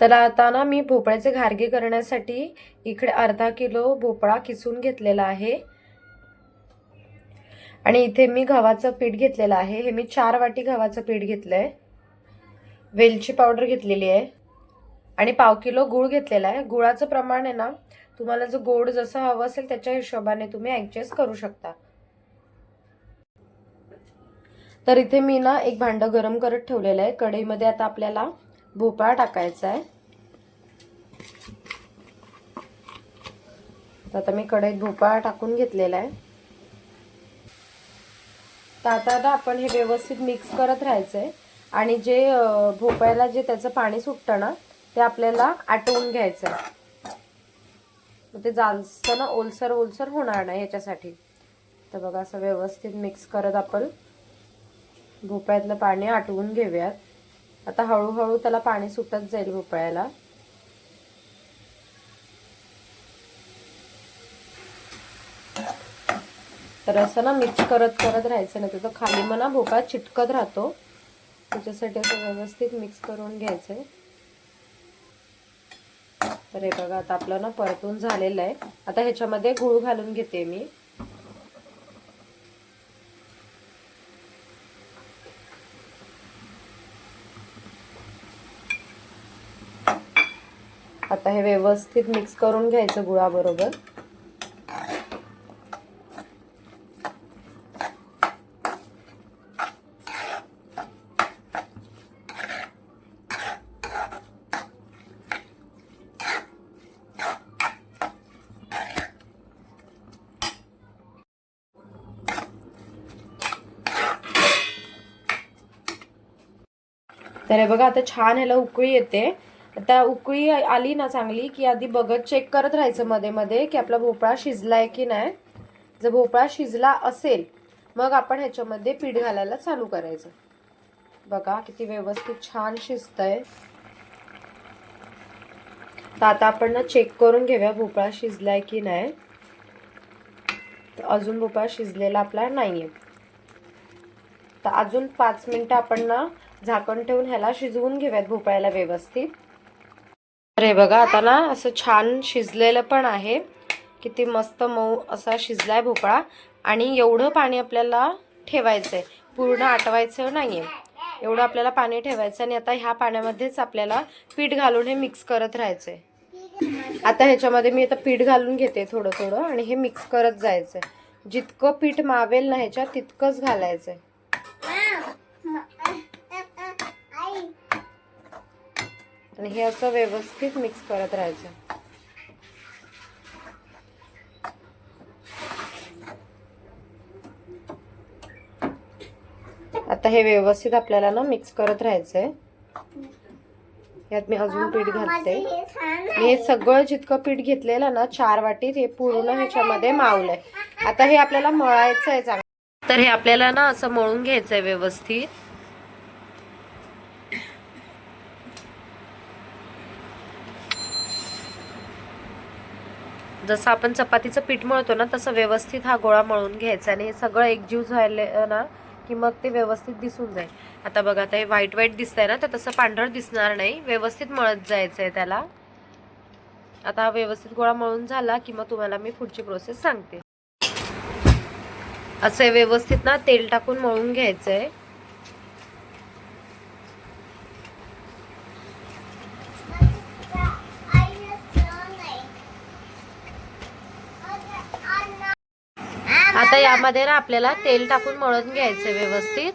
तर आता ना मी भोपळ्याचे घारगे करण्यासाठी इकडे अर्धा किलो भोपळा किसून घेतलेला आहे. आणि इथे मी गव्हाचं पीठ घेतलेलं आहे. हे मी चार वाटी गव्हाचं पीठ घेतलं आहे वेलची पावडर घेतलेली आहे. आणि पाव किलो गूळ घेतलेला आहे. गुळाचं प्रमाण आहे ना तुम्हाला जो गोड जसं हवं असेल त्याच्या हिशोबाने तुम्ही ॲडजस्ट करू शकता. तर इथे मी ना एक भांडं गरम करत ठेवलेलं आहे. कढईमध्ये आता आपल्याला भोपळा टाकायचा आहे. तर आता मी कढईत भोपळा टाकून घेतलेला आहे. तर आता आपण हे व्यवस्थित मिक्स करत राहायचं आहे आणि जे भोपळ्याला जे त्याचं पाणी सुटतं ना ते आपल्याला आटवून घ्यायचं आहे. मग ते जास्त ना ओलसर ओलसर होणार नाही याच्यासाठी. तर बघा असं व्यवस्थित मिक्स करत आपण भोपळ्यातलं पाणी आटवून घेऊयात. आता हळूहळू त्याला पाणी सुटत जाईल भोपळ्याला. तर असं ना मिक्स करत करत राहायचं नाही तर खाली मना भोपळा चिटकत राहतो. त्याच्यासाठी असं व्यवस्थित मिक्स करून घ्यायचंय. तर हे बघा आता आपलं ना परतून झालेलं आहे. आता ह्याच्यामध्ये गूळ घालून घेते मी. आता हे व्यवस्थित मिक्स करून घ्यायचं गुळाबरोबर. तर हे बघा आता छान ह्याला उकळी येते. आता उकळी आली ना चांगली की आधी बघत चेक करत राहायचं मध्ये मध्ये की आपला भोपळा शिजलाय की नाही. जर भोपळा शिजला असेल मग आपण ह्याच्यामध्ये पीठ घालायला चालू करायचं. बघा किती व्यवस्थित छान शिजतंय. तर आता आपण ना चेक करून घेऊया भोपळा शिजलाय की नाही. तर अजून भोपळा शिजलेला आपला नाहीये. तर अजून पाच मिनिटं आपण ना झाकण ठेवून ह्याला शिजवून घेऊयात भोपळ्याला व्यवस्थित. तर हे बघा आता ना असं छान शिजलेलं पण आहे. किती मस्त मऊ असा शिजलाय भोपळा. आणि एवढं पाणी आपल्याला ठेवायचं आहे पूर्ण आटवायचं नाही आहे एवढं आपल्याला पाणी ठेवायचं आणि आता ह्या पाण्यामध्येच आपल्याला पीठ घालून हे मिक्स करत राहायचं आहे आता ह्याच्यामध्ये मी आता पीठ घालून घेते थोडं थोडं आणि हे मिक्स करत जायचं आहे जितकं पीठ मावेल ना ह्याच्यात तितकंच घालायचं आहे आणि हे असं व्यवस्थित मिक्स करत राहायचं. आता हे व्यवस्थित आपल्याला ना मिक्स करत राहायचंय. यात मी अजून पीठ घालते. मी हे सगळं जितकं पीठ घेतलेलं ना चार वाटीत हे पूर्ण ह्याच्यामध्ये मावलंय. आता हे आपल्याला मळायचं आहे चांगलं. तर हे आपल्याला ना असं मळून घ्यायचंय व्यवस्थित. जसं आपण चपातीचं पीठ मळतो ना तसं व्यवस्थित हा गोळा मळून घ्यायचा आणि हे सगळं एकजीव झाले ना की मग ते व्यवस्थित दिसून जाईल. आता बघा आता हे व्हाईट व्हाईट दिसतंय ना तर तसं पांढर दिसणार नाही. व्यवस्थित मळत जायचं आहे त्याला. आता हा व्यवस्थित गोळा मळून झाला की मग तुम्हाला मी पुढची प्रोसेस सांगते. असं व्यवस्थित ना तेल टाकून मळून घ्यायचं आहे आता यामध्ये ना आपल्याला तेल टाकून मळून घ्यायचं व्यवस्थित.